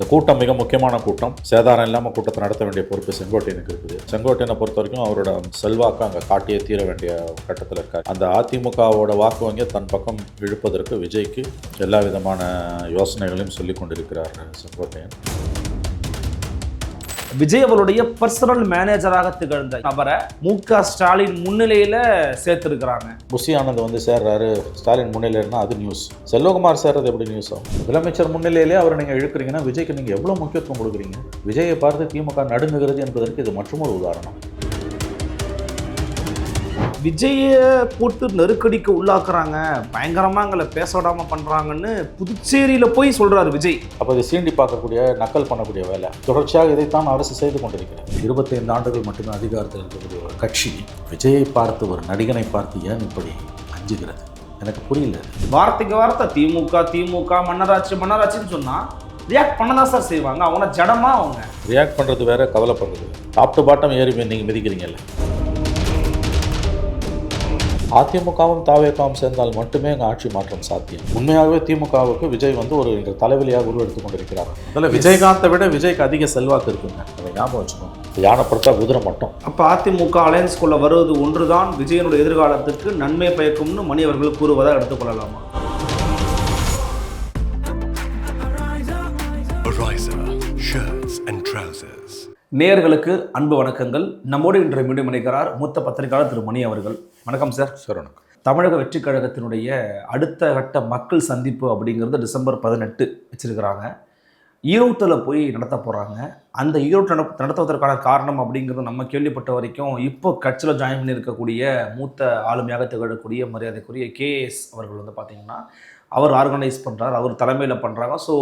இந்த கூட்டம் மிக முக்கியமான கூட்டம். சேதாரம் இல்லாமல் கூட்டத்தை நடத்த வேண்டிய பொறுப்பு செங்கோட்டையனுக்கு இருக்குது. செங்கோட்டையனை பொறுத்த வரைக்கும் அவரோட செல்வாக்கு அங்கே காட்டியே தீர வேண்டிய கட்டத்தில் இருக்கார். அந்த அதிமுகவோட வாக்கு வங்கியை தன் பக்கம் இழுப்பதற்கு விஜய்க்கு எல்லா விதமான யோசனைகளையும் சொல்லிக் கொண்டிருக்கிறார் செங்கோட்டையன். விஜய் அவருடைய பர்சனல் மேனேஜராக திகழ்ந்த அவரை மு க ஸ்டாலின் முன்னிலையில சேர்த்திருக்கிறாங்க. புஷி ஆனந்த் வந்து சேர்றாரு. ஸ்டாலின் முன்னிலைன்னா அது நியூஸ் செல்வகுமார் சேர்றது எப்படி நியூஸ் ஆகும் முதலமைச்சர் முன்னிலையிலே அவரை நீங்கள் இழுக்கிறீங்கன்னா விஜய்க்கு நீங்கள் எவ்வளோ முக்கியத்துவம் கொடுக்குறீங்க? விஜயை பார்த்து திமுக நடுங்குகிறது என்பதற்கு இது மற்றொரு உதாரணம். விஜய போட்டு நெருக்கடிக்கு உள்ளாக்குறாங்க. பயங்கரமா எங்களை பேச விடாம பண்றாங்கன்னு புதுச்சேரியில போய் சொல்றாரு விஜய். அப்போ இதை சீண்டி பார்க்கக்கூடிய நக்கல் பண்ணக்கூடிய வேலை. தொடர்ச்சியாக இதைத்தான் அரசு செய்து கொண்டிருக்கிறது. இருபத்தைந்து ஆண்டுகள் மட்டுமே அதிகாரத்தில் இருக்கக்கூடிய ஒரு கட்சி விஜயை பார்த்து ஒரு நடிகனை பார்த்து ஏன் இப்படி அஞ்சுகிறது? எனக்கு புரியல. வார்த்தைக்கு வார்த்தை திமுக திமுக மன்னராட்சி மன்னராட்சின்னு சொன்னா ரியாக்ட் பண்ணதான் சார் செய்வாங்க. அவங்க ஜடமா அவங்க. ரியாக்ட் பண்ணுறது வேற கவலைப்படுறது டாப் டு பாட்டம் ஏறி நீங்கள் மிதிக்கிறீங்கல்ல. அதிமுகவும் தாவேக்காவும் சேர்ந்தால் மட்டுமே எங்கள் ஆட்சி மாற்றம் சாத்தியம். உண்மையாகவே திமுகவுக்கு விஜய் வந்து ஒரு தலைவலியாக உருவெடுத்துக் கொண்டிருக்கிறார். அதில் விஜயகாந்தை விட விஜய்க்கு அதிக செல்வாக்கு இருக்குங்க. அதை ஞாபகம் வச்சுக்கணும் யானைப்படுத்தா குதிரை மட்டும். அப்ப அதிமுக அலையன்ஸ்குள்ள வருவது ஒன்றுதான் விஜயனுடைய எதிர்காலத்துக்கு நன்மை பயக்கும்னு மணி அவர்கள் கூறுவதா எடுத்துக்கொள்ளலாமா நேயர்களுக்கு அன்பு வணக்கங்கள். நம்மோடு இன்று மீண்டும் இணைக்கிறார் மூத்த பத்திரிகையாளர் திரு மணி அவர்கள். வணக்கம் சார். சார் வணக்கம். தமிழக வெற்றி கழகத்தினுடைய அடுத்த கட்ட மக்கள் சந்திப்பு அப்படிங்கிறது டிசம்பர் பதினெட்டு வச்சிருக்கிறாங்க. ஈரோட்டில் போய் நடத்த போகிறாங்க அந்த ஈரோட்டு நட நடத்துவதற்கான காரணம் அப்படிங்கிறது நம்ம கேள்விப்பட்ட வரைக்கும் இப்போ கட்சியில் ஜாயின் பண்ணியிருக்கக்கூடிய மூத்த ஆளுமையாக திகழக்கூடிய மரியாதைக்குரிய கேஎஸ் அவர்கள் வந்து பார்த்திங்கன்னா அவர் ஆர்கனைஸ் பண்ணுறார் அவர் தலைமையில் பண்ணுறாங்க ஸோ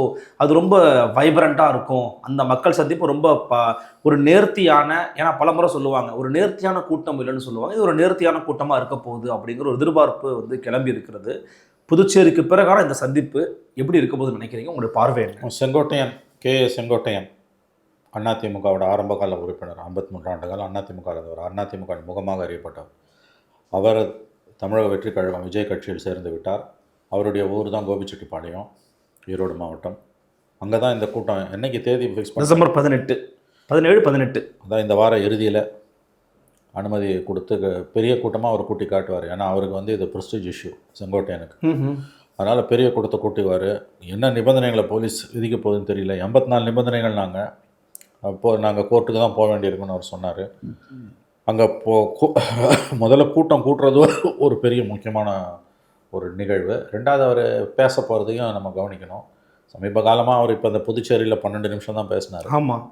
அது ரொம்ப வைப்ரண்ட்டாக இருக்கும். அந்த மக்கள் சந்திப்பு ரொம்ப ப ஒரு நேர்த்தியான ஏன்னா பலமுறை சொல்லுவாங்க ஒரு நேர்த்தியான கூட்டம் இல்லைன்னு சொல்லுவாங்க. இது ஒரு நேர்த்தியான கூட்டமாக இருக்க போகுது அப்படிங்கிற ஒரு எதிர்பார்ப்பு வந்து கிளம்பி இருக்கிறது. புதுச்சேரிக்கு பிறகான இந்த சந்திப்பு எப்படி இருக்க போகுதுன்னு நினைக்கிறீங்க? உங்களுடைய பார்வை செங்கோட்டையன் கே செங்கோட்டையன் அதிமுகவோட ஆரம்பகால உறுப்பினர் ஐம்பத்தி மூன்று காலம் அதிமுக இருந்தவர் அதிமுக முகமாக அறியப்பட்டவர். அவர் தமிழக வெற்றி கழகம் விஜய் கட்சியில் சேர்ந்து விட்டார். அவருடைய ஊர் தான் கோபிச்செட்டிப்பாளையம் ஈரோடு மாவட்டம். அங்கே தான் இந்த கூட்டம் என்னைக்கு தேதி ஃபிக்ஸ் பண்ண டிசம்பர் பதினெட்டு. பதினேழு பதினெட்டு. அதான் இந்த வார இறுதியில் அனுமதி கொடுத்து பெரிய கூட்டமாக அவர் கூட்டி காட்டுவார். ஏன்னா அவருக்கு வந்து இது ப்ரெஸ்டீஜ் இஷ்யூ செங்கோட்டையனுக்கு. அதனால் பெரிய கூட்டத்தை கூட்டுவார் என்ன நிபந்தனைகளை போலீஸ் விதிக்க போகுதுன்னு தெரியல. எண்பத்தி நாலு நிபந்தனைகள் நாங்கள் அப்போது நாங்கள் கோர்ட்டுக்கு தான் போக வேண்டியிருக்குன்னு அவர் சொன்னார். அங்கே போ முதல்ல கூட்டம் கூட்டுறது ஒரு பெரிய முக்கியமான ஒரு நிகழ்வு. ரெண்டாவது அவர் பேச போகிறதையும் நம்ம கவனிக்கணும். சமீப காலமாக அவர் இப்போ இந்த புதுச்சேரியில் பன்னெண்டு நிமிஷம் தான் பேசினார். ஆமாம்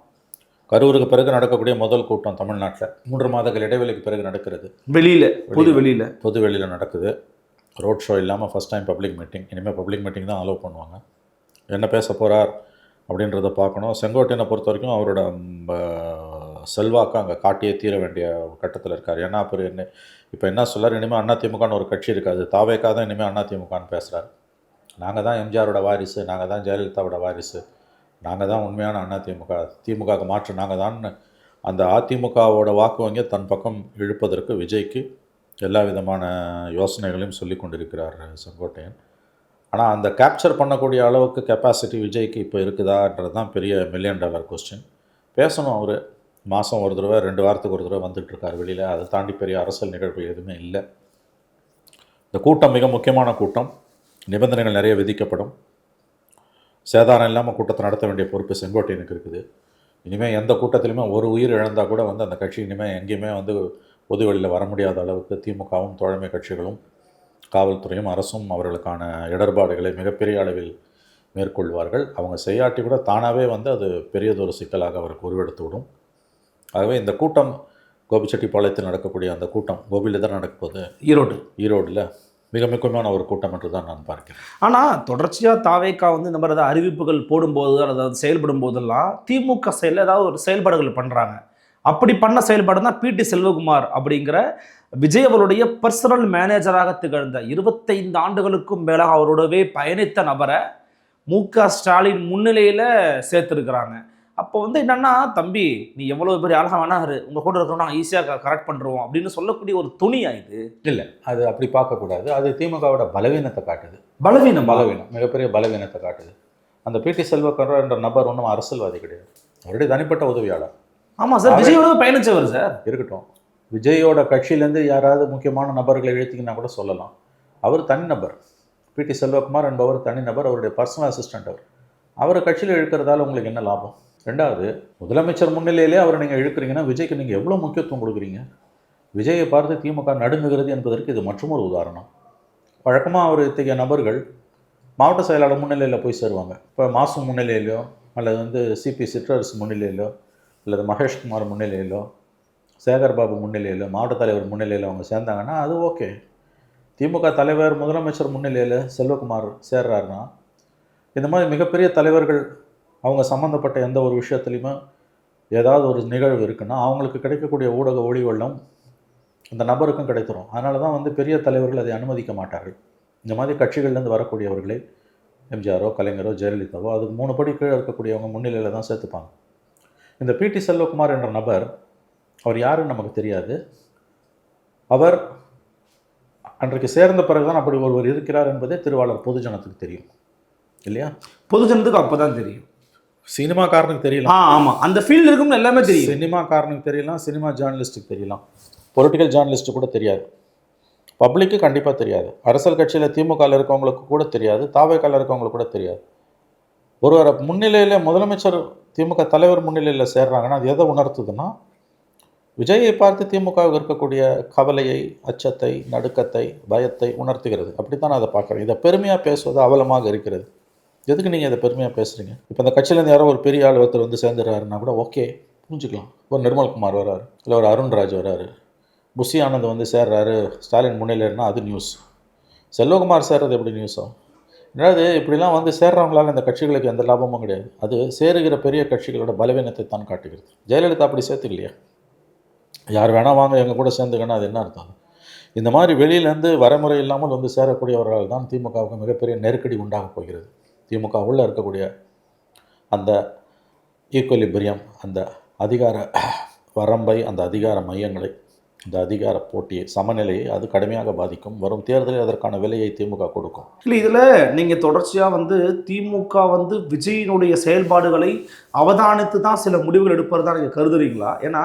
கரூருக்கு பிறகு நடக்கக்கூடிய முதல் கூட்டம் தமிழ்நாட்டில். மூன்று மாதங்கள் இடைவெளிக்கு பிறகு நடக்கிறது. வெளியில பொது வெளியில பொது வெளியில். நடக்குது. ரோட் ஷோ இல்லாமல் ஃபஸ்ட் டைம் பப்ளிக் மீட்டிங் இனிமேல் பப்ளிக் மீட்டிங் தான் அலோவ் பண்ணுவாங்க. என்ன பேச போகிறார் அப்படின்றத பார்க்கணும். செங்கோட்டையனை பொறுத்த வரைக்கும் அவரோட செல்வாக்கு அங்கே காட்டியே தீர வேண்டிய கட்டத்தில் இருக்கார். ஏன்னா அப்புறம் என்ன இப்போ என்ன சொல்லார்? இனிமேல் அதிமுகன்னு ஒரு கட்சி இருக்காது. தாவேக்கா தான் இனிமேல் அதிமுகன்னு பேசுகிறார் நாங்கள் தான் எம்ஜிஆரோட வாரிசு நாங்கள் தான் ஜெயலலிதாவோட வாரிசு நாங்கள் தான் உண்மையான அண்ணா திமுக திமுகவுக்கு மாற்று நாங்கள் தான் அந்த அதிமுகவோட வாக்கு வங்கியை தன் பக்கம் இழுப்பதற்கு விஜய்க்கு எல்லா விதமான யோசனைகளையும் சொல்லி கொண்டிருக்கிறார் செங்கோட்டையன். ஆனால் அந்த கேப்சர் பண்ணக்கூடிய அளவுக்கு கெப்பாசிட்டி விஜய்க்கு இப்போ இருக்குதான்றது தான் பெரிய மில்லியன் டாலர் கொஸ்டின் பேசணும் அவர். மாதம் ஒரு தடவை ரெண்டு வாரத்துக்கு ஒரு தடவை வந்துட்டு இருக்கார் வெளியில். அதை தாண்டி பெரிய அரசியல் நிகழ்வு எதுவுமே இல்லை. இந்த கூட்டம் மிக முக்கியமான கூட்டம். நிபந்தனைகள் நிறைய விதிக்கப்படும். சேதாரம் இல்லாமல் கூட்டத்தை நடத்த வேண்டிய பொறுப்பு செங்கோட்டையனுக்கு இருக்குது. இனிமேல் எந்த கூட்டத்திலுமே ஒரு உயிர் இழந்தால் கூட வந்து அந்த கட்சி இனிமேல் எங்கேயுமே வந்து பொது வெளியில் வர முடியாத அளவுக்கு திமுகவும் தோழமை கட்சிகளும் காவல்துறையும் அரசும் அவர்களுக்கான இடர்பாடுகளை மிகப்பெரிய அளவில் மேற்கொள்வார்கள். அவங்க செய்யாட்டி கூட தானாகவே வந்து அது பெரியதொரு சிக்கலாக அவருக்கு உருவெடுத்து விடும். ஆகவே இந்த கூட்டம் கோபிச்செட்டிப்பாளையத்தில் நடக்கக்கூடிய அந்த கூட்டம் கோபியில் தான் நடக்கப்போகுது ஈரோடு. ஈரோடில் மிக முக்கியமான ஒரு கூட்டம் என்று தான் நான் பார்க்கிறேன். ஆனால் தொடர்ச்சியாக தாவேக்கா வந்து இந்த மாதிரி ஏதாவது அறிவிப்புகள் போடும்போது அதாவது செயல்படும் போதெல்லாம் திமுக செயலில் ஏதாவது ஒரு செயல்பாடுகள் பண்ணுறாங்க அப்படி பண்ண செயல்பாடு தான் பிடி செல்வகுமார் அப்படிங்கிற விஜய் அவருடைய பர்சனல் மேனேஜராக திகழ்ந்த இருபத்தைந்து ஆண்டுகளுக்கும் மேலாக அவரோடவே பயணித்த நபரை மு க ஸ்டாலின் முன்னிலையில் சேர்த்துருக்குறாங்க. அப்போ வந்து என்னன்னா தம்பி நீ எவ்வளோ பெரிய அழகா வேணாரு. உங்கள் கூட இருக்கிறோம் நாங்கள் ஈஸியாக கரெக்ட் பண்ணுறோம் அப்படின்னு சொல்லக்கூடிய ஒரு துணியா இது இல்லை. அது அப்படி பார்க்கக்கூடாது. அது திமுகவோட பலவீனத்தை காட்டுது. பலவீனம்? பலவீனம். மிகப்பெரிய பலவீனத்தை காட்டுது. அந்த பிடி செல்வக்கர் என்ற நபர் ஒன்றும் அரசியல்வாதி கிடையாது. அவருடைய தனிப்பட்ட உதவியாளர். ஆமா சார். விஜயோட பயணிச்சவர் சார். இருக்கட்டும். விஜயோட கட்சியிலேருந்து யாராவது முக்கியமான நபர்களை இழுத்தீங்கன்னா கூட சொல்லலாம். அவர் தனிநபர் பிடி செல்வகுமார் என்பவர் தனிநபர் அவருடைய பர்சனல் அசிஸ்டன்ட் அவர். அவரை கட்சியில் இழுக்கிறதால உங்களுக்கு என்ன லாபம்? ரெண்டாவது முதலமைச்சர் முன்னிலையிலே அவரை நீங்கள் இழுக்கிறீங்கன்னா விஜய்க்கு நீங்கள் எவ்வளோ முக்கியத்துவம் கொடுக்குறீங்க? விஜயை பார்த்து திமுக நடுங்குகிறது என்பதற்கு இது மற்றும் ஒரு உதாரணம். வழக்கமாக அவர் இத்தகைய நபர்கள் மாவட்ட செயலாளர் முன்னிலையில் போய் சேருவாங்க. இப்போ மாசு முன்னிலையிலோ அல்லது வந்து சிபி சிற்றரசு முன்னிலையிலோ அல்லது மகேஷ்குமார் முன்னிலையிலோ சேகர் பாபு முன்னிலையிலோ மாவட்ட தலைவர் முன்னிலையில் அவங்க சேர்ந்தாங்கன்னா அது ஓகே. திமுக தலைவர் முதலமைச்சர் முன்னிலையில் செல்வகுமார் சேர்றாருன்னா இந்த மாதிரி மிகப்பெரிய தலைவர்கள் அவங்க சம்மந்தப்பட்ட எந்த ஒரு விஷயத்துலையுமே ஏதாவது ஒரு நிகழ்வு இருக்குன்னா அவங்களுக்கு கிடைக்கக்கூடிய ஊடக ஒளி வெள்ளம் இந்த நபருக்கும் கிடைத்துரும். அதனால தான் வந்து பெரிய தலைவர்கள் அதை அனுமதிக்க மாட்டார்கள். இந்த மாதிரி கட்சிகள்லேருந்து வரக்கூடியவர்களை எம்ஜிஆரோ கலைஞரோ ஜெயலலிதாவோ அதுக்கு மூணு படி கீழே இருக்கக்கூடியவங்க முன்னிலையில் தான் சேர்த்துப்பாங்க. இந்த பிடி செல்வகுமார் என்ற நபர் அவர் யாருன்னு நமக்கு தெரியாது. அவர் அன்றைக்கு சேர்ந்த பிறகு தான் அப்படி ஒருவர் இருக்கிறார் என்பதே திருவாளர் பொதுஜனத்துக்கு தெரியும். இல்லையா? பொதுஜனத்துக்கு அப்பதான் தெரியும். சினிமாக்காரனுக்கு தெரியல. ஆ ஆமா. அந்த ஃபீல்டு இருக்கும்னு எல்லாமே தெரியும். சினிமாக்காரனுக்கு தெரியலாம் சினிமா ஜேர்னலிஸ்ட்டுக்கு தெரியலாம். பொலிட்டிக்கல் ஜேர்னலிஸ்ட்டு கூட தெரியாது. பப்ளிக்கு கண்டிப்பாக தெரியாது. அரசியல் கட்சியில் திமுகவில் இருக்கவங்களுக்கு கூட தெரியாது. தாவேக்கால இருக்கவங்களுக்கு கூட தெரியாது. ஒருவரை முன்னிலையில் முதலமைச்சர் திமுக தலைவர் முன்னிலையில் சேர்றாங்கன்னா அது எதை உணர்த்துதுன்னா விஜயை பார்த்து திமுகவுக்கு இருக்கக்கூடிய கவலையை அச்சத்தை நடுக்கத்தை பயத்தை உணர்த்துகிறது. அப்படித்தான் நான் அதை பார்க்குறேன். இதை பெருமையாக பேசுவது அவலமாக இருக்கிறது. எதுக்கு நீங்கள் அதை பெருமையாக பேசுகிறீங்க இப்போ அந்த கட்சியிலேருந்து யாரோ ஒரு பெரிய ஆள் ஒருத்தர் வந்து சேர்ந்துடுறாருன்னா கூட ஓகே புரிஞ்சுக்கலாம். ஒரு நிர்மல்குமார் வராரு இல்லை ஒரு அருண்ராஜ் வராரு. புஷி ஆனந்த் வந்து சேர்றாரு ஸ்டாலின் முன்னிலைன்னா அது நியூஸ் செல்வகுமார் சேர்றது எப்படி நியூஸோ அதாவது இப்படிலாம் வந்து சேர்றவங்களால இந்த கட்சிகளுக்கு எந்த லாபமும் கிடையாது. அது சேருகிற பெரிய கட்சிகளோட பலவீனத்தை தான் காட்டுகிறது. ஜெயலலிதா அப்படி சேர்த்து இல்லையா யார் வேணால் வாங்க எங்கள் கூட சேர்ந்துக்கன்னா அது என்ன அர்த்தம்? இந்த மாதிரி வெளியிலேருந்து வரைமுறை இல்லாமல் வந்து சேரக்கூடியவர்கள் தான் திமுகவுக்கு மிகப்பெரிய நெருக்கடி உண்டாக போகிறது. திமுக உள்ளே இருக்கக்கூடிய அந்த ஈக்குவலிபிரியம் அந்த அதிகார வரம்பை அந்த அதிகார மையங்களை இந்த அதிகார போட்டியை சமநிலையை அது கடுமையாக பாதிக்கும். வரும் தேர்தலில் அதற்கான விலையை திமுக கொடுக்கும். இல்லை இதில் நீங்கள் தொடர்ச்சியாக வந்து திமுக வந்து விஜயினுடைய செயல்பாடுகளை அவதானித்து தான் சில முடிவுகள் எடுப்பது நீங்கள் கருதுறீங்களா? ஏன்னா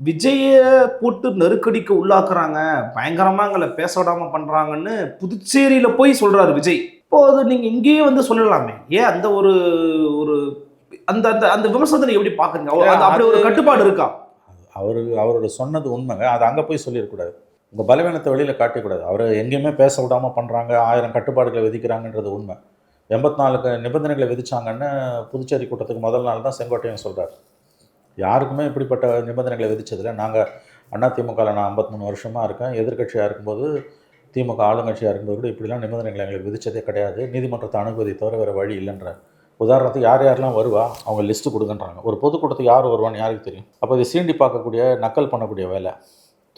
விஜயை போட்டு நெருக்கடிக்கு உள்ளாக்குறாங்க பயங்கரமாக எங்களை பேச விடாமல் பண்ணுறாங்கன்னு புதுச்சேரியில் போய் சொல்கிறாரு விஜய். இப்போ அது நீங்கள் இங்கேயே வந்து சொல்லலாமே. ஏன் அந்த ஒரு ஒரு அந்த அந்த அந்த விமர்சனத்தை எப்படி பார்க்குறீங்க? அப்படி ஒரு கட்டுப்பாடு இருக்கா? அவர் அவரோட சொன்னது உண்மைங்க. அது அங்கே போய் சொல்லிடக்கூடாது. உங்கள் பலவீனத்தை வெளியில் காட்டக்கூடாது. அவர் எங்கேயுமே பேச விடாமல் பண்ணுறாங்க ஆயிரம் கட்டுப்பாடுகளை விதிக்கிறாங்கன்றது உண்மை. எண்பத்தி நாலுக்கு நிபந்தனைகளை விதிச்சாங்கன்னு புதுச்சேரி கூட்டத்துக்கு முதல் நாள் தான் செங்கோட்டையன் சொல்கிறார் யாருக்குமே இப்படிப்பட்ட நிபந்தனைகளை விதிச்சதில்லை. நாங்கள் அண்ணா திமுகவில் நான் 53 வருஷமாக இருக்கேன். எதிர்க்கட்சியாக இருக்கும்போது திமுக ஆளுங்கட்சியாக இருக்கும்போது கூட இப்படிலாம் நிபந்தனைகளை எங்களுக்கு விதித்ததே கிடையாது. நீதிமன்றத்தை அணுகுவதை தவிர வேறு வழி இல்லைன்ற. உதாரணத்துக்கு யார் யாரெல்லாம் வருவா அவங்க லிஸ்ட்டு கொடுங்கன்றாங்க. ஒரு பொதுக்கூட்டத்துக்கு யார் வருவான்னு யாருக்கு தெரியும்? அப்போ இதை சீண்டி பார்க்கக்கூடிய நக்கல் பண்ணக்கூடிய வேலை.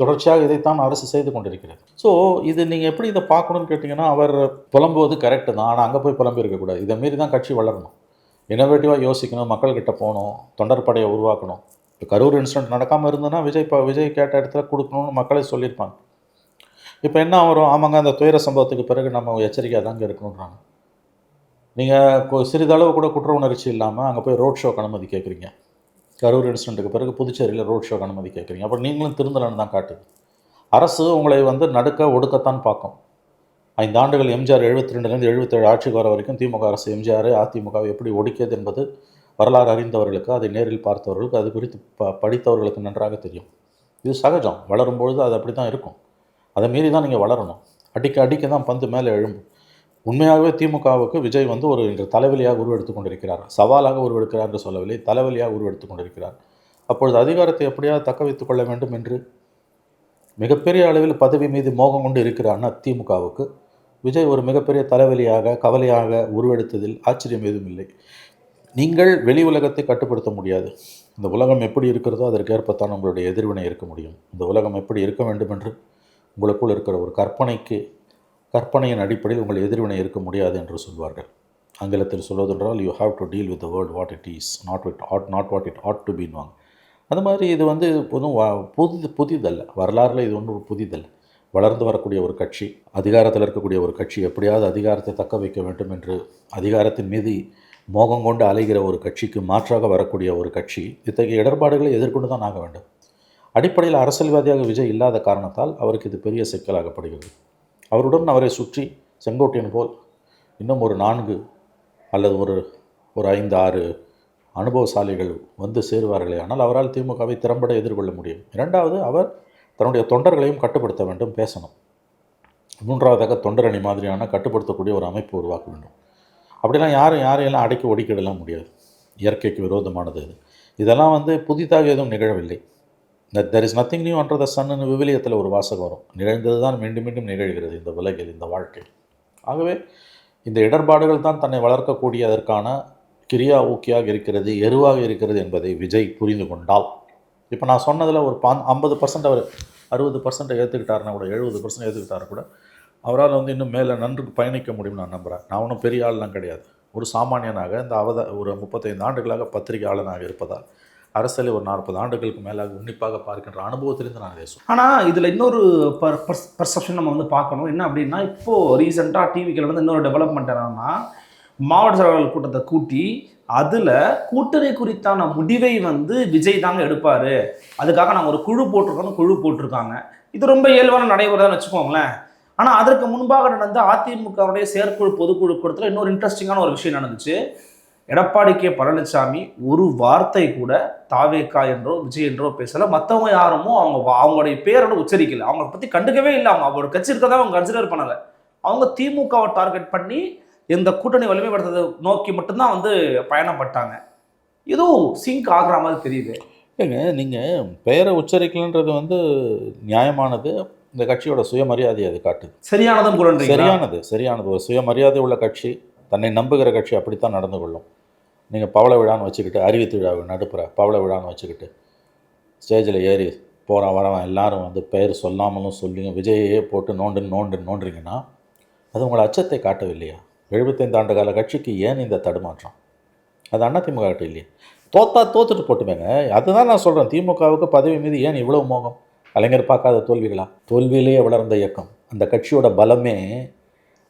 தொடர்ச்சியாக இதைத்தான் அரசு செய்து கொண்டிருக்கிறது. ஸோ இது நீங்கள் எப்படி இதை பார்க்கணும்னு கேட்டிங்கன்னா அவர் புலம்புவது கரெக்டு தான். ஆனால் அங்கே போய் புலம்பி இருக்கக்கூடாது இதை மீறி தான் கட்சி வளரணும். இனோவேட்டிவாக யோசிக்கணும் மக்கள்கிட்ட போகணும் தொண்டர்படையை உருவாக்கணும். இப்போ கரூர் இன்சிடென்ட் நடக்காமல் இருந்ததுன்னா விஜய் இப்போ விஜய் கேட்ட இடத்துல கொடுக்கணும்னு மக்களே சொல்லியிருப்பாங்க. இப்போ என்ன வரும்? ஆமாங்க அந்த துயர சம்பவத்துக்கு பிறகு நம்ம எச்சரிக்கையாக தாங்க இருக்கணுன்றாங்க நீங்கள் சிறிதளவு கூட குற்ற உணர்ச்சி இல்லாமல் அங்கே போய் ரோட் ஷோக்கு அனுமதி கேட்குறீங்க கரூர் இன்சிடென்ட்டுக்கு பிறகு புதுச்சேரியில் ரோட் ஷோக்கு அனுமதி கேட்குறீங்க அப்புறம் நீங்களும் திருந்தலன்னு தான் காட்டுது. அரசு உங்களை வந்து நடுக்க ஒடுக்கத்தான் பார்க்கும். ஐந்து ஆண்டுகள் எம்ஜிஆர் எழுபத்தி ரெண்டுலேருந்து எழுபத்தேழு ஆட்சிக்கு வர வரைக்கும் திமுக அரசு எம்ஜிஆர் அதிமுகவை எப்படி ஒடுக்கியது என்பது வரலாறு அறிந்தவர்களுக்கு அதை நேரில் பார்த்தவர்களுக்கு அது குறித்து ப படித்தவர்களுக்கு நன்றாக தெரியும். இது சகஜம். வளரும்பொழுது அது அப்படி தான் இருக்கும். அதை மீறி தான் நீங்கள் வளரணும். அடிக்க அடிக்க தான் பந்து மேலே எழும்பும். உண்மையாகவே திமுகவுக்கு விஜய் வந்து ஒரு இன்று தலைவலியாக உருவெடுத்து கொண்டிருக்கிறார். சவாலாக உருவெடுக்கிறார் என்று சொல்லவில்லை தலைவலியாக உருவெடுத்து கொண்டிருக்கிறார். அப்பொழுது அதிகாரத்தை எப்படியாவது தக்க வைத்துக் கொள்ள வேண்டும் என்று மிகப்பெரிய அளவில் பதவி மீது மோகம் கொண்டு இருக்கிற அண்ணா திமுகவுக்கு விஜய் ஒரு மிகப்பெரிய தலைவலியாக கவலையாக உருவெடுத்ததில் ஆச்சரியம் எதுவும் இல்லை. நீங்கள் வெளி உலகத்தை கட்டுப்படுத்த முடியாது. இந்த உலகம் எப்படி இருக்கிறதோ அதற்கேற்பத்தான் உங்களுடைய எதிர்வினை இருக்க முடியும். இந்த உலகம் எப்படி இருக்க வேண்டும் என்று உங்களுக்குள் இருக்கிற ஒரு கற்பனைக்கு கற்பனையின் அடிப்படையில் உங்கள் எதிர்வினை இருக்க முடியாது என்று சொல்வார்கள். ஆங்கிலத்தில் சொல்வதென்றால் you have to deal with the world what it is not what ought not what it ought to பீன்வாங்க அது மாதிரி இது வந்து புதும் புது புதிதல்ல. வரலாறுல இது ஒன்றும் புதிதல்ல. வளர்ந்து வரக்கூடிய ஒரு கட்சி அதிகாரத்தில் இருக்கக்கூடிய ஒரு கட்சி எப்படியாவது அதிகாரத்தை தக்க வைக்க வேண்டும் என்று அதிகாரத்தின் மீது மோகம் கொண்டு அலைகிற ஒரு கட்சிக்கு மாற்றாக வரக்கூடிய ஒரு கட்சி இத்தகைய இடர்பாடுகளை எதிர்கொண்டு தான் ஆக வேண்டும். அடிப்படையில் அரசியல்வாதியாக விஜய் இல்லாத காரணத்தால் அவருக்கு இது பெரிய சிக்கலாகப்படுகிறது. அவருடன் அவரை சுற்றி செங்கோட்டையன் போல் இன்னும் ஒரு நான்கு அல்லது ஒரு ஒரு ஐந்து ஆறு அனுபவசாலிகள் வந்து சேருவார்களே ஆனால் அவரால் திமுகவை திறம்பட எதிர்கொள்ள முடியும். இரண்டாவது அவர் தன்னுடைய தொண்டர்களையும் கட்டுப்படுத்த வேண்டும் பேசணும். மூன்றாவதாக தொண்டரணி மாதிரியான கட்டுப்படுத்தக்கூடிய ஒரு அமைப்பு உருவாக்க வேண்டும். அப்படிலாம் யாரும் யாரையெல்லாம் அடக்கி ஒடுக்கிடலாம் முடியாது. இயற்கைக்கு விரோதமானது இது. இதெல்லாம் வந்து புதிதாக எதுவும் நிகழவில்லை. There is nothing new under the சன்னு விவிலியத்தில் ஒரு வாசகம் வரும். நிகழ்ந்தது தான் மீண்டும் மீண்டும் நிகழ்கிறது இந்த உலகில் இந்த வாழ்க்கை ஆகவே இந்த இடர்பாடுகள் தான் தன்னை வளர்க்கக்கூடியதற்கான கிரியா ஊக்கியாக இருக்கிறது எருவாக இருக்கிறது என்பதை விஜய் புரிந்து கொண்டால். இப்போ நான் சொன்னதில் ஒரு பான் ஐம்பது பர்சன்ட் அவர் அறுபது பர்சன்ட் ஏற்றுக்கிட்டாருன்னா கூட எழுபது பர்சன்ட் ஏற்றுக்கிட்டாரு கூட அவரால் வந்து இன்னும் மேலே நன்று பயணிக்க முடியும்னு நான் நம்புகிறேன் நான் ஒன்றும் பெரிய ஆள்லாம் கிடையாது. ஒரு சாமானியனாக இந்த அவத ஒரு முப்பத்தைந்து ஆண்டுகளாக பத்திரிகையாளனாக இருப்பதால் அரசியலை ஒரு நாற்பது ஆண்டுகளுக்கு மேலாக உன்னிப்பாக பார்க்கின்ற அனுபவத்திலிருந்து நான் பேசுவேன். ஆனால் இதில் இன்னொரு பர் பர்செப்ஷன் நம்ம வந்து பார்க்கணும். என்ன அப்படின்னா இப்போது ரீசெண்டாக டிவிக்கில் வந்து இன்னொரு டெவலப்மெண்ட் என்னன்னா மாவட்ட செயலாளர் கூட்டத்தை கூட்டி அதில் கூட்டணி குறித்தான முடிவை வந்து விஜய் தாங்க எடுப்பார். அதுக்காக நாங்கள் ஒரு குழு போட்டிருக்கோம் குழு போட்டிருக்காங்க. இது ரொம்ப இயல்பான நடைமுறைதான் வச்சுக்கோங்களேன். ஆனால் அதற்கு முன்பாக நடந்த அதிமுகவுடைய செயற்குழு பொதுக்குழு கூட்டத்தில் இன்னொரு இன்ட்ரெஸ்டிங்கான ஒரு விஷயம் நடந்துச்சு. எடப்பாடி கே பழனிசாமி ஒரு வார்த்தை கூட தாவேக்கா என்றோ விஜய் என்றோ பேசல. மற்றவங்க யாருமோ அவங்க அவங்களுடைய பேரோட உச்சரிக்கல. அவங்கள பற்றி கண்டுக்கவே இல்லை அவங்க அவரோட கட்சி இருக்கதான் அவங்க கன்சிடர் பண்ணலை. அவங்க திமுகவை டார்கெட் பண்ணி இந்த கூட்டணி வலிமைப்படுத்துறதை நோக்கி மட்டும்தான் வந்து பயணப்பட்டாங்க இதுவும் சிங்க் ஆகுற மாதிரி தெரியுது. ஏங்க நீங்கள் பெயரை உச்சரிக்கலன்றது வந்து நியாயமானது. இந்த கட்சியோட சுயமரியாதையை அது காட்டுது. சரியானதும் சரியானது சரியானது. ஒரு சுயமரியாதை உள்ள கட்சி. தன்னை நம்புகிற கட்சி அப்படித்தான் நடந்து கொள்ளும். நீங்கள் பவள விழான்னு வச்சுக்கிட்டு அறிவித்து விழாவை நடுப்புற பவள விழான்னு வச்சுக்கிட்டு ஸ்டேஜில் ஏறி போகிறான் வரவன் எல்லாரும் வந்து பெயர் சொல்லாமலும் சொல்லியும் விஜயையே போட்டு நோண்டு நோண்டு நோண்டுறீங்கன்னா அது உங்களை அச்சத்தை காட்டவில்லையா? எழுபத்தைந்து ஆண்டு கால கட்சிக்கு ஏன் இந்த தடுமாற்றம்? அது அண்ணா திமுக கிட்ட இல்லையா? தோத்தா தோத்துட்டு போட்டுமேங்க. அதுதான் நான் சொல்கிறேன் திமுகவுக்கு பதவி மீது ஏன் இவ்வளோ மோகம்? கலைஞர் பார்க்காத தோல்விகளா? தோல்வியிலேயே வளர்ந்த இயக்கம். அந்த கட்சியோட பலமே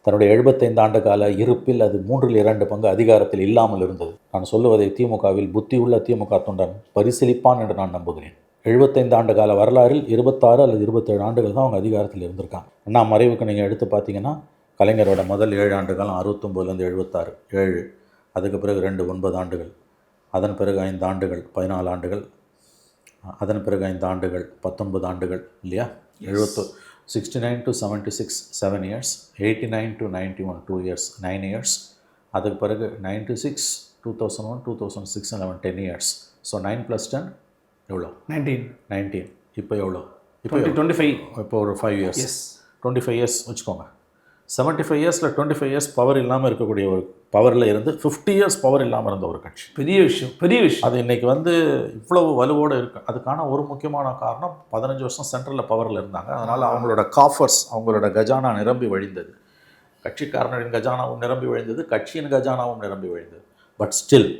தன்னுடைய எழுபத்தைந்து ஆண்டு கால இருப்பில் அது மூன்றில் இரண்டு பங்கு அதிகாரத்தில் இல்லாமல் இருந்தது. நான் சொல்லுவதை திமுகவில் புத்தியுள்ள திமுக தொண்டன் பரிசீலிப்பான் என்று நான் நம்புகிறேன். எழுபத்தைந்து ஆண்டு கால வரலாறில் இருபத்தாறு அல்லது இருபத்தேழு ஆண்டுகள் தான் அவங்க அதிகாரத்தில் இருந்திருக்காங்க. அண்ணா மறைவுக்கு நீங்கள் எடுத்து பார்த்தீங்கன்னா கலைஞரோட முதல் ஏழு ஆண்டு காலம் அறுபத்தொம்போதுலேருந்து எழுபத்தாறு ஏழு அதுக்கு பிறகு ரெண்டு ஒன்பது ஆண்டுகள் அதன் பிறகு ஐந்து ஆண்டுகள் பதினாலு ஆண்டுகள் அதன் பிறகு ஐந்து ஆண்டுகள் பத்தொன்பது ஆண்டுகள் இல்லையா? எழுபத்து sixty nine to seventy six seven years eighty nine to ninety one two years nine years அதுக்கு பிறகு ninety six two thousand one two thousand six eleven ten years so nine plus ten எவ்வளோ? Nineteen nineteen இப்போ எவ்வளோ? இப்போ twenty five இப்போ ஒரு five years twenty five years வச்சுக்கோங்க. Seventy five இயர்ஸில் டுவெண்ட்டி ஃபைவ் இயர்ஸ் பவர் இல்லாமல் இருக்கக்கூடிய ஒரு பவரில் இருந்து ஃபிஃப்டி இயர்ஸ் பவர் இல்லாமல் இருந்த ஒரு கட்சி. பெரிய விஷயம் பெரிய விஷயம். அது இன்னைக்கு வந்து இவ்வளவு வலுவோடு இருக்கு. அதுக்கான ஒரு முக்கியமான காரணம் பதினஞ்சு வருஷம் சென்ட்ரலில் பவரில் இருந்தாங்க. அதனால் அவங்களோட காஃபர்ஸ் அவங்களோட கஜானா நிரம்பி வழிந்தது. கட்சிக்காரனின் கஜானாவும் நிரம்பி வழிந்தது கட்சியின் கஜானாவும் நிரம்பி வழிந்தது. பட் ஸ்டில்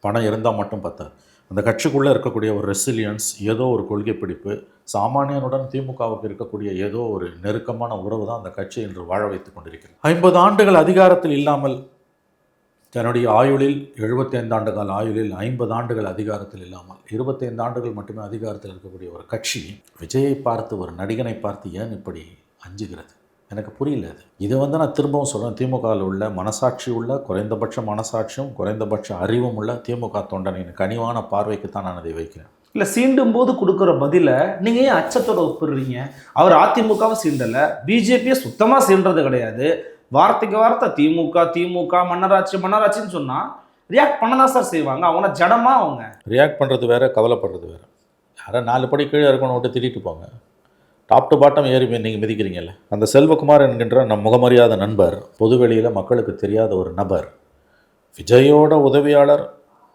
பணம் இருந்தால் மட்டும் பத்தாது. அந்த கட்சிக்குள்ளே இருக்கக்கூடிய ஒரு ரெசிலியன்ஸ் ஏதோ ஒரு கொள்கை பிடிப்பு சாமானியனுடன் திமுகவுக்கு இருக்கக்கூடிய ஏதோ ஒரு நெருக்கமான உறவு தான் அந்த கட்சி இன்று வாழ வைத்துக் கொண்டிருக்கிறது. ஐம்பது ஆண்டுகள் அதிகாரத்தில் இல்லாமல் தன்னுடைய ஆயுளில் 75 ஆண்டு கால ஆயுளில் ஐம்பது ஆண்டுகள் அதிகாரத்தில் இல்லாமல் 25 ஆண்டுகள் மட்டுமே அதிகாரத்தில் இருக்கக்கூடிய ஒரு கட்சி விஜயை பார்த்து ஒரு நடிகனை பார்த்து ஏன் இப்படி அஞ்சுகிறது? எனக்கு புரியல அது. இதை வந்து நான் திரும்பவும் சொல்கிறேன் திமுகவில் உள்ள மனசாட்சி உள்ள குறைந்தபட்ச மனசாட்சியும் குறைந்தபட்ச அறிவும் உள்ள திமுக தொண்டனின் கனிவான பார்வைக்கு தான் நான் அதை வைக்கிறேன். இல்லை சீண்டும் போது கொடுக்குற பதில நீங்கள் ஏன் அச்சத்தோட ஒப்பிடுறீங்க? அவர் அதிமுகவை சீண்டலை பிஜேபியை சுத்தமாக சீன்றது கிடையாது. வார்த்தைக்கு வார்த்தை திமுக திமுக மன்னராட்சி மன்னராட்சின்னு சொன்னால் ரியாக்ட் பண்ண தான் சார் செய்வாங்க. அவங்க ஜடமா அவங்க. ரியாக்ட் பண்ணுறது வேற கவலைப்படுறது வேற. யாரை நாலு படி கீழே இருக்கணும் விட்டு திட்டிட்டு போங்க. டாப் டு பாட்டம் ஏறி நீங்கள் மிதிக்கிறீங்கல்ல? அந்த செல்வகுமார் என்கின்ற நம் முகமறியாத நண்பர் பொதுவெளியில் மக்களுக்கு தெரியாத ஒரு நபர் விஜயோட உதவியாளர்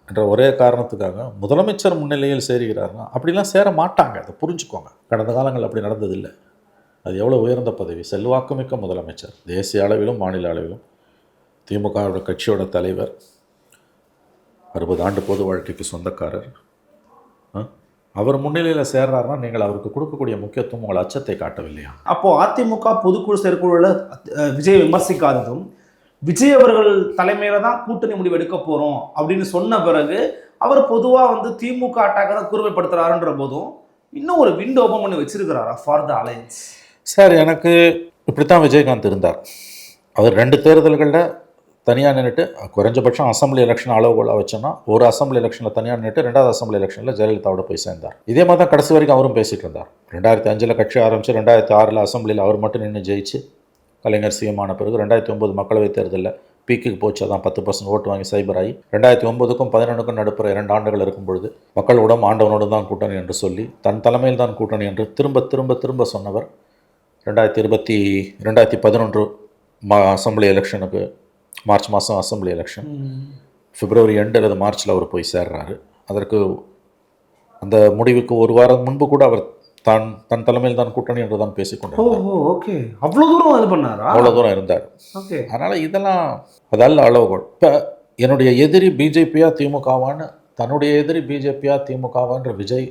என்ற ஒரே காரணத்துக்காக முதலமைச்சர் முன்னிலையில் சேருகிறார்னா அப்படிலாம் சேர மாட்டாங்க. அதை புரிஞ்சுக்கோங்க. கடந்த காலங்கள் அப்படி நடந்ததில்லை. அது எவ்வளோ உயர்ந்த பதவி. செல்வாக்குமிக்க முதலமைச்சர். தேசிய அளவிலும் மாநில அளவிலும் திமுகவோட கட்சியோட தலைவர் அறுபது ஆண்டு பொது வாழ்க்கைக்கு சொந்தக்காரர் ஆ? அவர் முன்னிலையில் சேர்றாருன்னா நீங்கள் அவருக்கு கொடுக்கக்கூடிய முக்கியத்துவம் உங்கள் அச்சத்தை காட்டவில்லையா? அப்போ அதிமுக பொதுக்குழு செயற்குழுவில் விஜய் விமர்சிக்காததும் விஜய் அவர்கள் தலைமையில தான் கூட்டணி முடிவு எடுக்க போறோம் அப்படின்னு சொன்ன பிறகு அவர் பொதுவா வந்து திமுக அட்டாக்க தான் கூர்மைப்படுத்துறாருன்ற போதும் இன்னும் ஒரு விண்டோ ஓபன் பண்ணி வச்சிருக்கிறாரா ஃபார் த அலையன்ஸ் சார் எனக்கு இப்படித்தான் விஜயகாந்த் இருந்தார். அவர் ரெண்டு தேர்தல்களில் தனியாக நின்றுட்டு குறைஞ்சபட்சம் அசம்பிளி எலெக்ஷன் அளவுகோலாக வச்சோன்னா ஒரு அசம்பிளி எலெக்ஷனில் தனியாக நின்றுட்டு ரெண்டாவது அசம்பிளி எலெக்ஷனில் ஜெயலலிதாவோட போய் சேர்ந்தார். இதே மாதிரி தான் கடைசி வரைக்கும் அவரும் பேசிகிட்டு இருந்தார். ரெண்டாயிரத்தி அஞ்சில் கட்சி ஆரம்பித்து ரெண்டாயிரத்தி ஆறில் அசம்பிளியில் அவர் மட்டும் நின்று ஜெயிச்சு கலைஞர் சிஎம் ஆன பிறகு ரெண்டாயிரத்தி ஒம்பது மக்களவைத் தேர்தலில் பீக்குக்கு போச்சு அதான் பத்து பர்சன்ட் ஓட்டு வாங்கி சைபர் ஆகி ரெண்டாயிரத்தி ஒன்பதுக்கும் பதினொன்றுக்கும் நடுப்புற இரண்டு ஆண்டுகள் இருக்கும் பொழுது மக்களோடும் ஆண்டவனோடும் தான் கூட்டணி என்று சொல்லி தன் தலைமையில் தான் கூட்டணி என்று திரும்ப திரும்ப திரும்ப சொன்னவர் ரெண்டாயிரத்தி இருபத்தி ரெண்டாயிரத்தி பதினொன்று மா அசம்பிளி எலெக்ஷனுக்கு மார்ச் மாதம் அசம்பிளி எலெக்ஷன். பிப்ரவரி எண்டு அல்லது மார்ச்சில் அவர் போய் சேர்றாரு. அதற்கு அந்த முடிவுக்கு ஒரு வாரம் முன்பு கூட அவர் தான் தன் தலைமையில் தான் கூட்டணி என்று தான் பேசிக்கொண்டார் ஓகே. அவ்வளவு தூரம் இது பண்ணாரா? அவ்வளோ தூரம் இருந்தார். ஓகே. அதனால் இதெல்லாம் அதல்ல அளவுகோல். இப்போ என்னுடைய எதிரி பிஜேபியா திமுகவான்னு தன்னுடைய எதிரி பிஜேபியா திமுகவான்ற விஜய்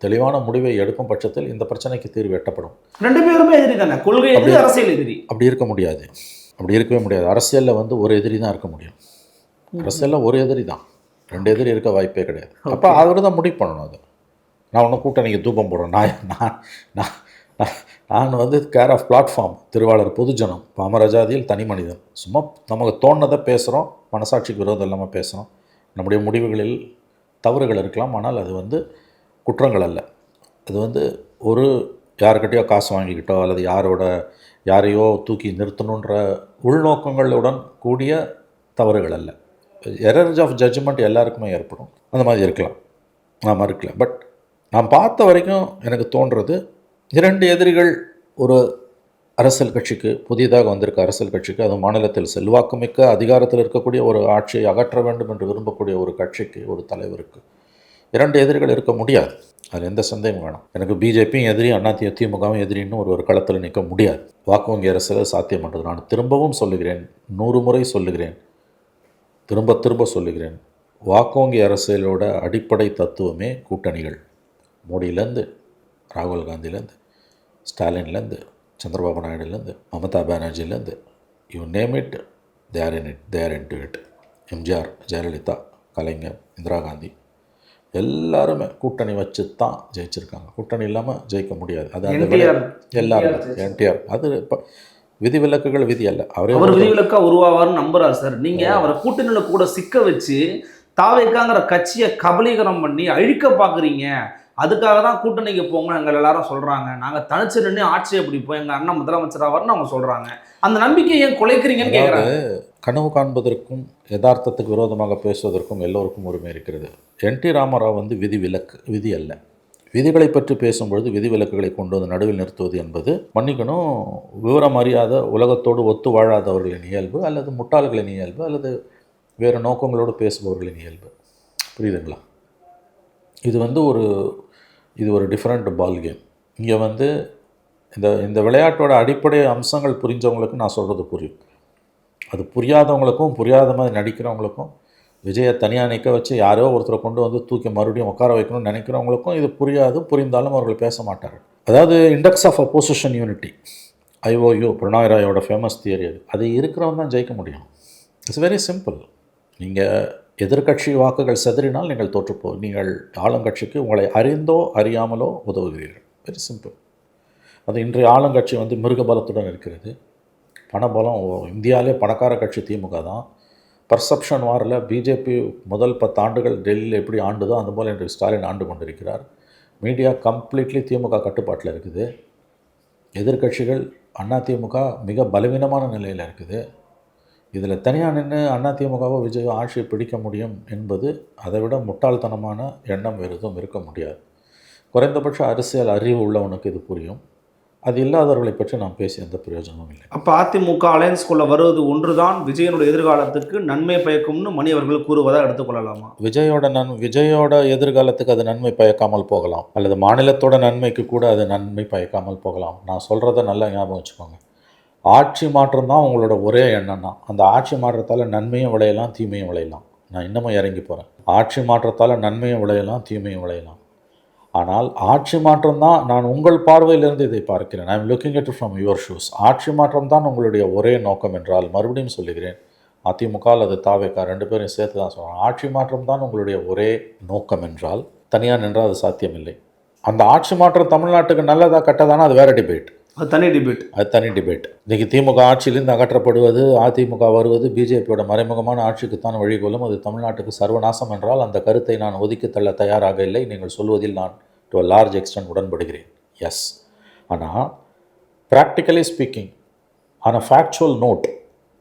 தெளிவான முடிவை எடுக்கும் பட்சத்தில் இந்த பிரச்சனைக்கு தீர்வு எட்டப்படும். ரெண்டு பேருமே எதிரி தானே? கொள்கை எதிரி அரசியல் எதிரி. அப்படி இருக்க முடியாது. அப்படி இருக்கவே முடியாது. அரசியலில் வந்து ஒரு எதிரி தான் இருக்க முடியும். அரசியலில் ஒரு எதிரி தான். ரெண்டு எதிரி இருக்க வாய்ப்பே கிடையாது. அப்போ அவர் தான் முடிவு பண்ணணும் அது. நான் ஒன்றும் கூட்டணிக்கு தூபம் போடுறேன். நான் நான் நான் நான் வந்து கேர் ஆஃப் பிளாட்ஃபார்ம் திருவாளர் பொதுஜனம். பாமரஜாதியில் தனி மனிதன். சும்மா நமக்கு தோணுனதை பேசுகிறோம் மனசாட்சிக்கு விரோதம் இல்லாமல் பேசுகிறோம் நம்முடைய முடிவுகளில் தவறுகள் இருக்கலாம். ஆனால் அது வந்து குற்றங்கள் அல்ல. அது வந்து ஒரு யாருக்கிட்டேயோ காசு வாங்கிக்கிட்டோ அல்லது யாரோட யாரையோ தூக்கி நிறுத்தணுன்ற உள்நோக்கங்களுடன் கூடிய தவறுகள் அல்ல. எரர்ஸ் ஆஃப் ஜட்ஜ்மெண்ட் எல்லாருக்குமே ஏற்படும். அந்த மாதிரி இருக்கலாம். நான் மறுக்கல பட் நான் பார்த்த வரைக்கும் எனக்கு தோன்றது இரண்டு எதிரிகள் ஒரு அரசியல் கட்சிக்கு புதிதாக வந்திருக்க அரசியல் கட்சிக்கு அது மாநிலத்தில் செல்வாக்குமிக்க அதிகாரத்தில் இருக்கக்கூடிய ஒரு ஆட்சியை அகற்ற வேண்டும் என்று விரும்பக்கூடிய ஒரு கட்சிக்கு ஒரு தலைவருக்கு இரண்டு எதிரிகள் இருக்க முடியாது. அதில் எந்த சந்தேகம் வேணாம். எனக்கு பிஜேபியும் எதிரி அண்ணாத்தி திமுகவும் எதிரின்னு ஒரு ஒரு களத்தில் நிற்க முடியாது. வாக்கு வங்கி அரசியல் சாத்தியமற்றது நான் திரும்பவும் சொல்லுகிறேன். நூறு முறை சொல்லுகிறேன். திரும்ப திரும்ப சொல்லுகிறேன். வாக்கு வங்கி அரசியலோட அடிப்படை தத்துவமே கூட்டணிகள். மோடியிலேருந்து ராகுல் காந்திலேருந்து ஸ்டாலின்லேருந்து சந்திரபாபு நாயுடுலேருந்து Mamata பானர்ஜிலேருந்து you name it they're in it they're in to it MGR Jayalalithaa Kalaignar Indira Gandhi எல்லாருமே கூட்டணி வச்சு தான் ஜெயிச்சிருக்காங்க. கூட்டணி இல்லாமல் ஜெயிக்க முடியாது. அது அந்த எல்லாரும். என்டிஆர் அது இப்போ விதிவிலக்குகள் விதி அல்ல. அவரே அவர் ஒரு- விதிவிலக்கா உருவாவார்னு நம்புறாரு சார். நீங்க அவரை கூட்டணியில கூட சிக்க வச்சு தாவேக்காங்கிற கட்சியை கபலீகரம் பண்ணி அழிக்க பாக்குறீங்க. அதுக்காக தான் கூட்டணிக்கு போங்க எங்க எல்லாரும் சொல்றாங்க. நாங்க தனிச்சு நின்று ஆட்சியை பிடிப்போம் எங்க அண்ணன் முதலமைச்சர் ஆவார்னு அவங்க சொல்றாங்க. அந்த நம்பிக்கையை ஏன் குலைக்கிறீங்கன்னு கேக்குறாங்க. கனவு காண்பதற்கும் யதார்த்தத்துக்கு விரோதமாக பேசுவதற்கும் எல்லோருக்கும் உரிமை இருக்கிறது. என் டி ராமராவ் வந்து விதி விலக்கு விதி அல்ல. விதிகளை பற்றி பேசும்பொழுது விதிவிலக்குகளை கொண்டு வந்து நடுவில் நிறுத்துவது என்பது மன்னிக்கணும் விவரம் அறியாத உலகத்தோடு ஒத்து வாழாதவர்களின் இயல்பு அல்லது முட்டாள்களின் இயல்பு அல்லது வேறு நோக்கங்களோடு பேசுபவர்களின் இயல்பு. புரியுதுங்களா? இது வந்து ஒரு இது ஒரு டிஃப்ரெண்ட் பால் கேம் இங்கே வந்து இந்த இந்த விளையாட்டோட அடிப்படை அம்சங்கள் புரிஞ்சவங்களுக்கு நான் சொல்கிறது புரியும். அது புரியாதவங்களுக்கும் புரியாத மாதிரி நடிக்கிறவங்களுக்கும் விஜயை தனியாக நிற்க வச்சு யாரோ ஒருத்தரை கொண்டு வந்து தூக்கி மறுபடியும் உட்கார வைக்கணும்னு நினைக்கிறவங்களுக்கும் இது புரியாது. புரிந்தாலும் அவர்கள் பேச மாட்டார்கள். அதாவது index of opposition unity IOU Pranoy ராயோட famous theory அது. அது இருக்கிறவன் தான் ஜெயிக்க முடியும். இட்ஸ் வெரி சிம்பிள் நீங்கள் எதிர்க்கட்சி வாக்குகள் செதறினால் நீங்கள் தோற்றுப்போ நீங்கள் ஆளுங்கட்சிக்கு உங்களை அறிந்தோ அறியாமலோ உதவுகிறீர்கள் வெரி சிம்பிள் அது இன்றைய ஆளுங்கட்சி வந்து மிருகபலத்துடன் இருக்கிறது. பணபலம் ஓ- இந்தியாவிலே பணக்கார கட்சி திமுக தான். பர்செப்ஷன் வாரில் பிஜேபி முதல் பத்து ஆண்டுகள் டெல்லியில் எப்படி ஆண்டுதோ அந்த போல் இன்று ஸ்டாலின் ஆண்டு கொண்டிருக்கிறார். மீடியா கம்ப்ளீட்லி திமுக கட்டுப்பாட்டில் இருக்குது. எதிர்க்கட்சிகள் அதிமுக மிக பலவீனமான நிலையில் இருக்குது. இதில் தனியாக நின்று அதிமுகவை விஜய் ஆட்சியை பிடிக்க முடியும் என்பது அதை விட முட்டாள்தனமான எண்ணம் வேறு எதுவும் இருக்க முடியாது. குறைந்தபட்ச அரசியல் அறிவு உள்ளவனுக்கு இது புரியும். அது இல்லாதவர்களை பற்றி நாம் பேசி எந்த பிரயோஜனமும் இல்லை. அப்ப அதிமுக அலையன்ஸ்குள்ள வருவது ஒன்றுதான் விஜயனுடைய எதிர்காலத்துக்கு நன்மை பயக்கும்னு மணி அவர்கள் கூறுவதா எடுத்துக்கொள்ளலாமா விஜயோட நன் விஜயோட எதிர்காலத்துக்கு அது நன்மை பயக்காமல் போகலாம். அல்லது மாநிலத்தோட நன்மைக்கு கூட அது நன்மை பயக்காமல் போகலாம். நான் சொல்கிறத நல்லா ஞாபகம் வச்சுக்கோங்க. ஆட்சி மாற்றம் தான் உங்களோட ஒரே எண்ணம் தான் அந்த ஆட்சி மாற்றத்தால் நன்மையும் விளையலாம் தீமையும் விளையலாம். நான் இன்னமும் இறங்கி போகிறேன் ஆட்சி மாற்றத்தால் நன்மையும் விளையலாம் தீமையும் விளையலாம். ஆனால் ஆட்சி மாற்றம் தான் நான் உங்கள் பார்வையிலிருந்து இதை பார்க்கிறேன். I am looking it from your shoes ஆட்சி மாற்றம் தான் உங்களுடைய ஒரே நோக்கம் என்றால் மறுபடியும் சொல்லுகிறேன். அதிமுக அல்லது தாவேக்கா ரெண்டு பேரும் சேர்த்து தான் சொல்கிறேன் ஆட்சி மாற்றம் தான் உங்களுடைய ஒரே நோக்கம் என்றால் தனியாக நின்றால் அது சாத்தியமில்லை. அந்த ஆட்சி மாற்றம் தமிழ்நாட்டுக்கு நல்லதாக கெட்டதானா அது வேற டிபேட் அது தனி டிபேட் அது தனி டிபேட் இன்றைக்கி திமுக ஆட்சியிலிருந்து அகற்றப்படுவது அதிமுக வருவது பிஜேபியோட மறைமுகமான ஆட்சிக்குத்தான் வழிகொள்ளும் அது தமிழ்நாட்டுக்கு சர்வநாசம் என்றால் அந்த கருத்தை நான் ஒதுக்கி தள்ள தயாராக இல்லை. நீங்கள் சொல்வதில் நான் டு a லார்ஜ் எக்ஸ்டென்ட் உடன்படுகிறேன். எஸ் ஆனால் practically speaking on a factual note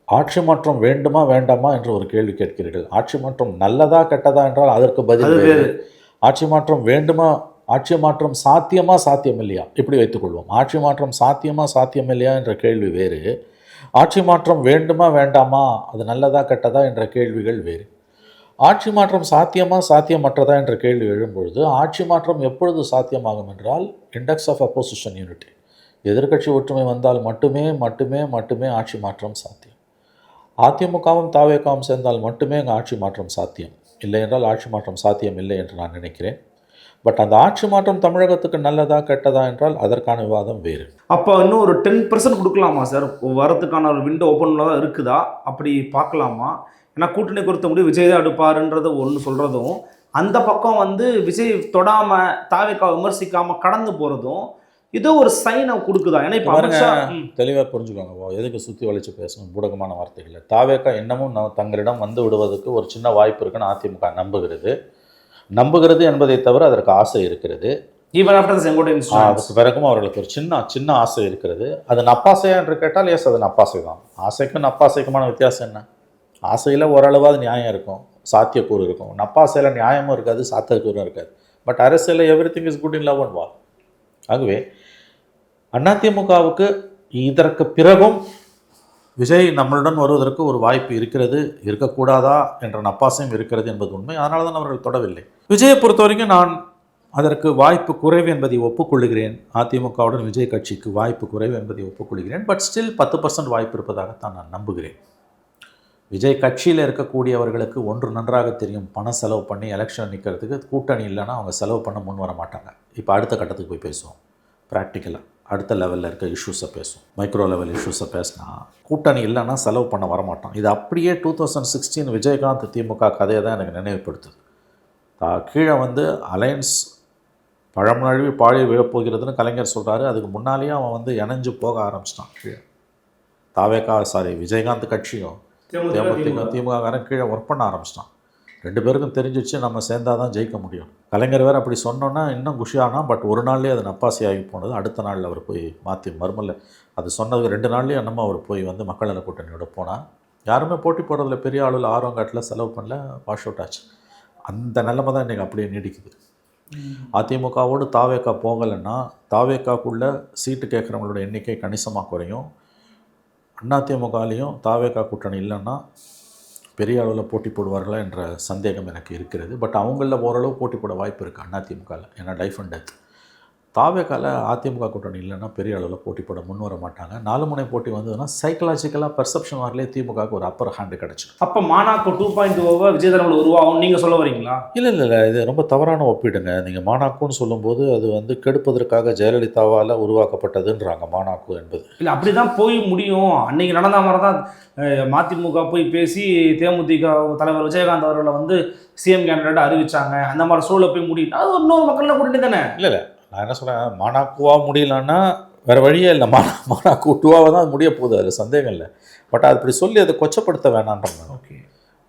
ஆட்சி மாற்றம் வேண்டுமா வேண்டாமா என்று ஒரு கேள்வி கேட்கிறீர்கள். ஆட்சி மாற்றம் நல்லதா கெட்டதா என்றால் அதற்கு பதில். ஆட்சி மாற்றம் வேண்டுமா ஆட்சி மாற்றம் சாத்தியமா சாத்தியம் இல்லையா இப்படி வைத்துக்கொள்வோம். ஆட்சி மாற்றம் சாத்தியமா சாத்தியம் இல்லையா என்ற கேள்வி வேறு. ஆட்சி மாற்றம் வேண்டுமா வேண்டாமா? அது நல்லதா கெட்டதா என்ற கேள்விகள் வேறு. ஆட்சி மாற்றம் சாத்தியமா சாத்தியமற்றதா என்ற கேள்வி எழும்பொழுது ஆட்சி மாற்றம் எப்பொழுது சாத்தியமாகும் என்றால் இண்டெக்ஸ் ஆஃப் அப்போசிஷன் யூனிட்டி எதிர்க்கட்சி ஒற்றுமை வந்தால் மட்டுமே மட்டுமே மட்டுமே ஆட்சி மாற்றம் சாத்தியம். அதிமுகவும் தாவேக்காவும் சேர்ந்தால் மட்டுமே அங்கே ஆட்சி மாற்றம் சாத்தியம். இல்லை என்றால் ஆட்சி மாற்றம் சாத்தியம் இல்லை என்று நான் நினைக்கிறேன். பட் அந்த ஆட்சி மாற்றம் தமிழகத்துக்கு நல்லதா கெட்டதா என்றால் அதற்கான விவாதம் வேறு. அப்போ இன்னும் ஒரு டென் பர்சன்ட் கொடுக்கலாமா சார்? வரதுக்கான ஒரு விண்டோ ஓப்பனில் தான் இருக்குதா? அப்படி பார்க்கலாமா? ஏன்னா கூட்டணி குறித்த முடிவு விஜய் தான் எடுப்பாருன்றது ஒன்று சொல்கிறதும் அந்த பக்கம் வந்து விஜய் தொடாமல் தாவேக்கா விமர்சிக்காமல் கடந்து போகிறதும் ஏதோ ஒரு சைனை கொடுக்குதா? ஏன்னா இப்போ தெளிவாக புரிஞ்சுக்கோங்க. எதுக்கு சுற்றி வளைச்சு பேசணும்? பூடகமான வார்த்தைகள் தாவேக்கா இன்னமும் ந- தங்களிடம் வந்து விடுவதற்கு ஒரு சின்ன வாய்ப்பு இருக்குன்னு அதிமுக நம்புகிறது. நம்புகிறது என்பதை தவிர அதற்கு ஆசை இருக்கிறது. Even after Sengottaiyan. அதுக்கு பிறகும் அவர்களுக்கு ஒரு சின்ன சின்ன ஆசை இருக்கிறது. அது நப்பாசையா என்று கேட்டால் எஸ் அது நப்பாசை தான் ஆசைக்கும் நப்பாசைக்குமான வித்தியாசம் என்ன? ஆசையில் ஓரளவாவது நியாயம் இருக்கும். சாத்தியக்கூறு இருக்கும். நப்பாசையில் நியாயமும் இருக்காது சாத்தியக்கூறும் இருக்காது. பட் அரசியலில் everything is good in love and war ஆகவே அதிமுகவுக்கு இதற்கு பிறகும் விஜய் நம்மளுடன் வருவதற்கு ஒரு வாய்ப்பு இருக்கிறது இருக்கக்கூடாதா என்ற நப்பாசையும் இருக்கிறது என்பது உண்மை. அதனால தான் அவர்கள் தொடவில்லை. விஜயை பொறுத்த வரைக்கும் நான் அதற்கு வாய்ப்பு குறைவு என்பதை ஒப்புக்கொள்கிறேன் அதிமுகவுடன் விஜய் கட்சிக்கு வாய்ப்பு குறைவு என்பதை ஒப்புக்கொள்கிறேன் பட் ஸ்டில் பத்து பர்சன்ட் வாய்ப்பு இருப்பதாகத்தான் நான் நம்புகிறேன். விஜய் கட்சியில் இருக்கக்கூடியவர்களுக்கு ஒன்று நன்றாக தெரியும். பணம் செலவு பண்ணி எலெக்ஷன் நிற்கிறதுக்கு கூட்டணி இல்லைன்னா அவங்க செலவு பண்ண முன் வர மாட்டாங்க. இப்போ அடுத்த கட்டத்துக்கு போய் பேசுவோம். ப்ராக்டிக்கலாக அடுத்த லெவலில் இருக்க இஷ்யூஸை பேசுவோம் மைக்ரோ லெவல் இஷ்யூஸை பேசினா கூட்டணி இல்லைன்னா செலவு பண்ண வரமாட்டான். இது அப்படியே two thousand sixteen Vijayakanth DMK கதையை தான் எனக்கு நினைவுபடுத்துது. தா கீழே வந்து அலையன்ஸ் பழமொழி பாழி விழப்போகிறதுன்னு கலைஞர் சொல்கிறாரு அதுக்கு முன்னாலேயே அவன் வந்து இணைஞ்சு போக ஆரம்பிச்சிட்டான் கீழே. தாவேக்கா சாரி விஜயகாந்த் கட்சியும் தேமுதிக திமுககாரன் கீழே ஒர்க் பண்ண ஆரம்பிச்சிட்டான். ரெண்டு பேருக்கும் தெரிஞ்சிச்சு நம்ம சேர்ந்தா தான் ஜெயிக்க முடியும். கலைஞர் வேறு அப்படி சொன்னோன்னா இன்னும் குஷியானா பட் ஒரு நாள்லேயே அது நப்பாசி ஆகி போனது. அடுத்த நாளில் அவர் போய் மாற்றி மறுமல்ல அது சொன்னதுக்கு ரெண்டு நாள்லேயே என்னமோ அவர் போய் வந்து மக்கள் நல கூட்டணியோட போனால் யாருமே போட்டி போடுறதுல பெரிய ஆளுல ஆர்வம் காட்டில் செலவு பண்ணல வாஷ் அவுட் ஆச்சு. அந்த நிலைமை தான் இன்றைக்கி அப்படியே நீடிக்குது. அதிமுகவோடு தாவேக்கா போகலைன்னா தாவேக்காக்குள்ளே சீட்டு கேட்குறவங்களோட எண்ணிக்கை கணிசமாக குறையும். அதிமுகலையும் தாவேக்கா கூட்டணி இல்லைன்னா பெரிய அளவில் போட்டி போடுவார்களா என்ற சந்தேகம் எனக்கு இருக்கிறது. பட் அவங்களில் ஓரளவு போட்டி போட வாய்ப்பு இருக்குது அதிமுகவில் ஏன்னா லைஃப் அண்ட் டெத் தாவேக்கால அதிமுக கூட்டணி இல்லைன்னா பெரிய அளவில் போட்டி போட முன் வர மாட்டாங்க. நாலு முனை போட்டி வந்ததுன்னா சைக்கலாஜிக்கலாக பெர்செப்ஷன் வரலே திமுகவுக்கு ஒரு அப்பர் ஹேண்டு கிடச்சிடும். அப்போ மாநாக்கு டூ பாயிண்ட் ஓவா விஜய் தலைமையில் உருவாகும் நீங்கள் சொல்ல வரீங்களா? இல்லை இல்லை இல்லை. இது ரொம்ப தவறான ஒப்பீடுங்க. நீங்கள் மானாக்குன்னு சொல்லும்போது அது வந்து கெடுப்பதற்காக ஜெயலலிதாவால் உருவாக்கப்பட்டதுன்றாங்க மானாக்கு என்பது. இல்லை அப்படி தான் போய் முடியும். அன்னைக்கு நடந்த மாதிரி தான் மதிமுக போய் பேசி தேமுதிக தலைவர் விஜயகாந்த் அவர்களை வந்து சிஎம் கேண்டிடேட் அறிவிச்சாங்க. அந்த மாதிரி சூழலை போய் முடியும். அது இன்னொரு மக்கள் கூட்டணி தானே? நான் என்ன சொல்கிறேன் மானாக்குவா முடியலன்னா வேறு வழியே இல்லை. மானா மானாக்கு டூவாக தான் அது முடிய போகுது அதில் சந்தேகம் இல்லை. பட் அது இப்படி சொல்லி அதை கொச்சப்படுத்த வேணான்ற ஓகே.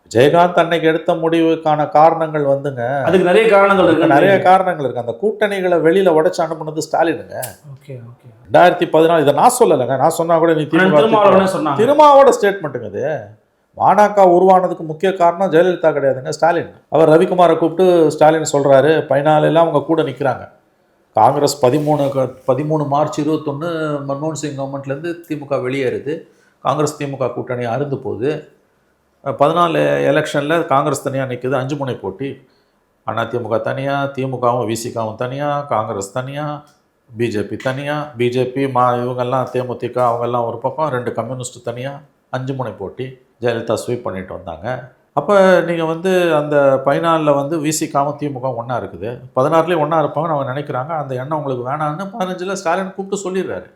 விஜயகாந்த் அன்னைக்கு எடுத்த முடிவுக்கான காரணங்கள் வந்துங்க. அதுக்கு நிறைய காரணங்கள் இருக்கு நிறைய காரணங்கள் இருக்குது அந்த கூட்டணிகளை வெளியில் உடைச்சு அனுப்புனது ஸ்டாலினுங்க. Okay okay. ரெண்டாயிரத்தி பதினாலு இதை நான் சொல்லலைங்க. நான் சொன்னா கூட நீ திருமாவோட ஸ்டேட்மெண்ட்டுங்க இது. மானாக்கா உருவானதுக்கு முக்கிய காரணம் ஜெயலலிதா கிடையாதுங்க ஸ்டாலின். அவர் ரவிக்குமாரை கூப்பிட்டு ஸ்டாலின் சொல்கிறாரு பதினாலெல்லாம் அவங்க கூட நிற்கிறாங்க காங்கிரஸ் பதிமூணு க- பதிமூணு மார்ச் இருபத்தொன்று மன்மோகன் சிங் கவர்மெண்ட்லேருந்து திமுக வெளியேறுது. காங்கிரஸ் திமுக கூட்டணி அருந்து போகுது. பதினாலு எலெக்ஷனில் காங்கிரஸ் தனியாக நிற்குது அஞ்சு முனை போட்டி. அதிமுக தனியாக திமுகவும் விசிகாவும் தனியாக காங்கிரஸ் தனியாக பிஜேபி தனியாக பிஜேபி மா இவங்கெல்லாம் தேமுதிக அவங்கெல்லாம் ஒரு பக்கம் ரெண்டு கம்யூனிஸ்ட் தனியாக அஞ்சு முனை போட்டி. ஜெயலலிதா ஸ்வீப் பண்ணிட்டு வந்தாங்க. அப்போ நீங்கள் வந்து அந்த பதினாலில் வந்து விசிகாம திமுக ஒன்றா இருக்குது. பதினாறுலேயும் ஒன்றா இருப்பாங்கன்னு அவங்க நினைக்கிறாங்க. அந்த எண்ணம் உங்களுக்கு வேணான்னு பதினஞ்சில் ஸ்டாலின் கூப்பிட்டு சொல்லிடுறாரு.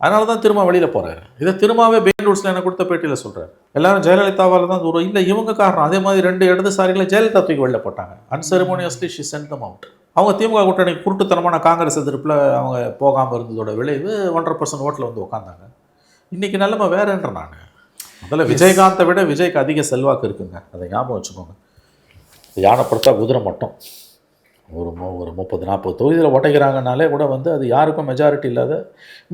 அதனால தான் திரும்ப வெளியில் போகிறாரு இதை திரும்பவே பெயின் ரூட்ஸில் எனக்கு கொடுத்த பேட்டியில் சொல்கிறேன் எல்லாரும் ஜெயலலிதாவால் தான் தூரம். இல்லை இவங்க காரணம். அதே மாதிரி ரெண்டு இடதுசாரிகளை ஜெயலலிதா தூக்கி வெளில போட்டாங்க. Unceremoniously she sent them out அவங்க திமுக கூட்டணி குருட்டுத்தனமான காங்கிரஸ் எதிர்ப்பில் அவங்க போகாமல் இருந்ததோட விளைவு ஒன்றரை பர்சன்ட் ஓட்டில் வந்து உட்காந்தாங்க இன்றைக்கி நிலமை வேறன்ற நான். முதல்ல விஜயகாந்தை விட விஜய்க்கு அதிக செல்வாக்கு இருக்குங்க. அதை ஞாபகம் வச்சுக்கோங்க. யானை படுத்தா குதிரை மட்டும். ஒரு மு ஒரு முப்பது நாற்பது தொகுதியில் உடைக்கிறாங்கனாலே கூட வந்து அது யாருக்கும் மெஜாரிட்டி இல்லாத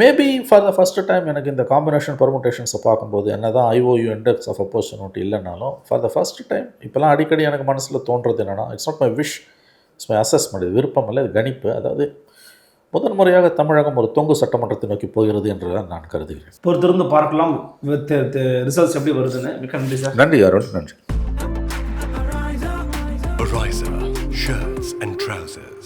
maybe for the first time எனக்கு இந்த காம்பினேஷன் பர்முடேஷன்ஸை பார்க்கும்போது என்ன தான் ஐஓயு இண்டெக்ஸ் ஆஃப் அப்போர்ச்சுனிட்டி இல்லைனாலும் ஃபார் த ஃபஸ்ட் டைம் இப்போலாம் அடிக்கடி எனக்கு மனசில் தோன்றது என்னென்னா it's not my wish it's my assessment இது விருப்பம் இல்லை இது கணிப்பு. அதாவது முதன் முறையாக தமிழகம் ஒரு தொங்கு சட்டமன்றத்தை நோக்கி போகிறது என்று நான் கருதுகிறேன். பொறுத்திருந்து பார்க்கலாம். ரிசல்ட்ஸ் எப்படி வருதுன்னு. மிக்க நன்றி சார். நன்றி அருண். நன்றி. Shirts and trousers.